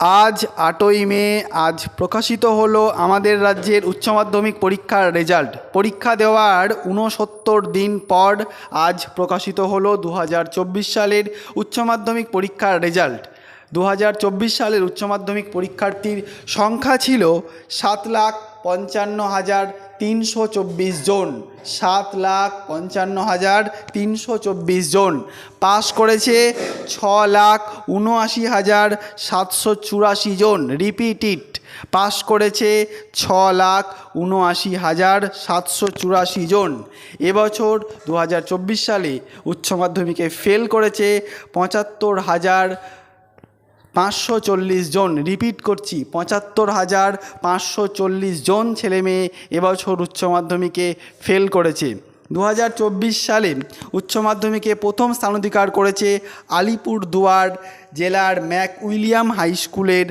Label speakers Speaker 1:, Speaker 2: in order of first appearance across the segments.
Speaker 1: আজ আটই মে, আজ প্রকাশিত হলো আমাদের রাজ্যের উচ্চ মাধ্যমিক পরীক্ষার রেজাল্ট। পরীক্ষা দেওয়ার ঊনসত্তর দিন পর আজ প্রকাশিত হলো দু হাজার চব্বিশ সালের উচ্চ মাধ্যমিক পরীক্ষার রেজাল্ট। দু হাজার চব্বিশ সালের উচ্চ মাধ্যমিক পরীক্ষার্থীর সংখ্যা ছিল সাত লাখ পঞ্চান্ন হাজার তিনশো চব্বিশ জন। সাত লাখ পঞ্চান্ন হাজার তিনশো চব্বিশ জন। পাস করেছে ছ লাখ উনআশি হাজার সাতশো চুরাশি জন। রিপিটিট পাস করেছে ছ লাখ উনআশি হাজার সাতশো চুরাশি জন। এবছর দু হাজার চব্বিশ সালে উচ্চ মাধ্যমিকে ফেল করেছে পঁচাত্তর হাজার পাঁচশো চল্লিশ জন রিপিট করছি, পঁচাত্তর হাজার পাঁচশো চল্লিশ জন ছেলেমেয়ে এবছর উচ্চ মাধ্যমিকে ফেল করেছে। দু হাজার চব্বিশ সালে উচ্চ মাধ্যমিকে প্রথম স্থান অধিকার করেছে আলিপুরদুয়ার জেলার ম্যাক উইলিয়াম হাই স্কুলের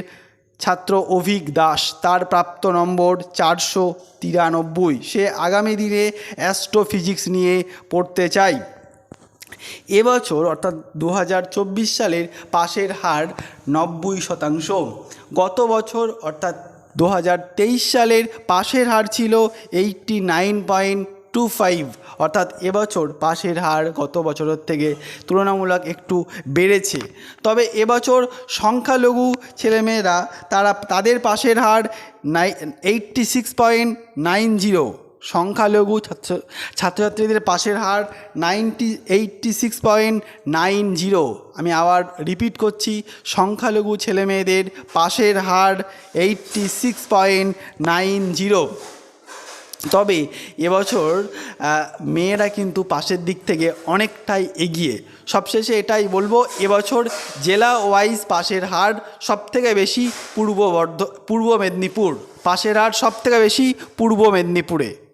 Speaker 1: ছাত্র অভিক দাস। তার প্রাপ্ত নম্বর চারশো তিরানব্বই। সে আগামী দিনে অ্যাস্ট্রোফিজিক্স নিয়ে পড়তে চায় এবছর অর্থাৎ দু হাজার চব্বিশ সালের পাশের হার নব্বই শতাংশ। গত বছর, অর্থাৎ দু হাজার তেইশ সালের পাশের হার ছিল eighty nine point two five. অর্থাৎ এবছর পাশের হার গত বছরের থেকে তুলনামূলক একটু বেড়েছে। তবে এবছর সংখ্যালঘু ছেলেমেয়েরা, তারা তাদের পাশের হার নাই, eighty six point nine zero. সংখ্যালঘু ছাত্র ছাত্রছাত্রীদের পাশের হার ninety, eighty six point nine zero. আমি আবার রিপিট করছি, সংখ্যালঘু ছেলেমেয়েদের পাশের হার eighty six point nine zero. তবে এবছর মেয়েরা কিন্তু পাশের দিক থেকে অনেকটাই এগিয়ে। সবশেষে এটাই বলব, এবছর জেলা ওয়াইজ পাশের হার সবথেকে বেশি পূর্ব বর্ধ পূর্ব মেদিনীপুর। পাশের হার সবথেকে বেশি পূর্ব মেদিনীপুরে।